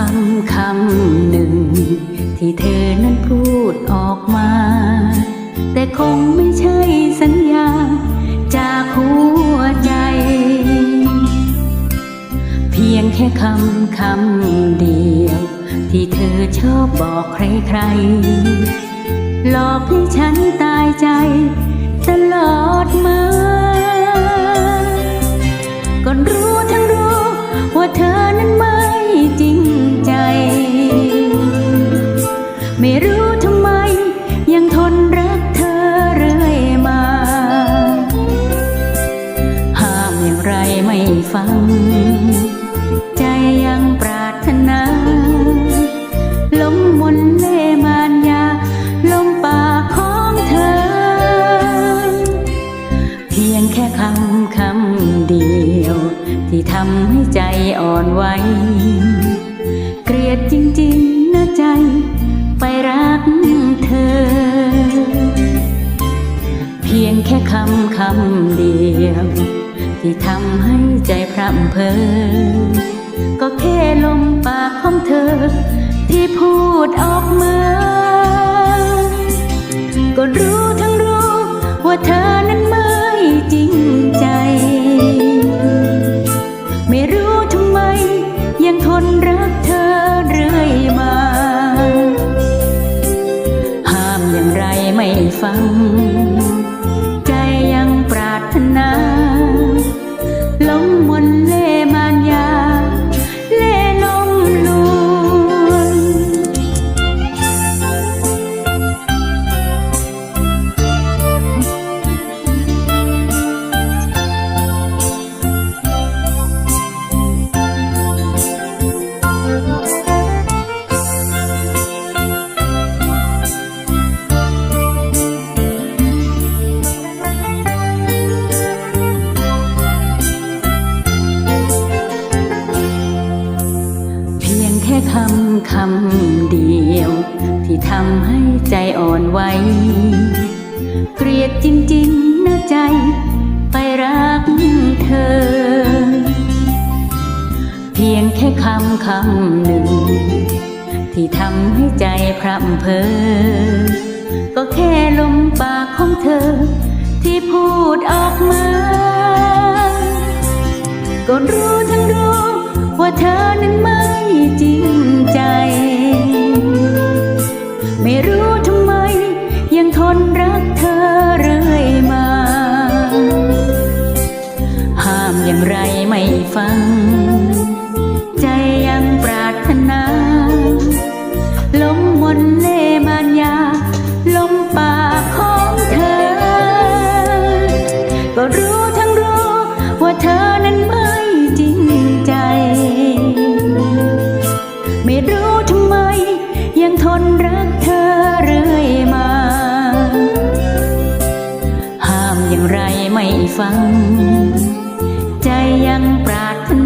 คำคำหนึ่ง ที่เธอนั้นพูดออกมา แต่คงไม่ใช่สัญญา จากหัวใจ เพียงแค่คำคำเดียว ที่เธอชอบบอกใครๆ หลอกให้ฉันตายใจ ตลอดมา ไม่รู้ทำไม ยังทนรักเธอเรื่อยมา ห้ามอย่างไรไม่ฟัง ใจยังปรารถนาลมมนเล่มานยาลมปากของเธอ เพียงแค่คำคำเดียว ที่ทำให้ใจอ่อนไหวเกลียดจริง ๆนะใจ ไปรักเธอ เพียงแค่คำคำเดียว ที่ทำให้ใจพร่ำเพอก็แค่ลมปากของเธอ ที่พูดออกมา ก็รู้ทั้งรู้ว่าเธอำคำเดียว ที่ทำให้ใจอ่อนไหวเกลียดจริงๆนะใจ ไปรักเธอ เพียงแค่คำคำหนึ่ง ที่ทำให้ใจพร่ำเพอก็แค่ลมปากของเธอ ที่พูดออกมา ก็รู้ทั้งรู้ ทำไม ยังทนรักเธอเรื่อยมา ห้ามอย่างไรไม่ฟัง ใจยังปรารถนา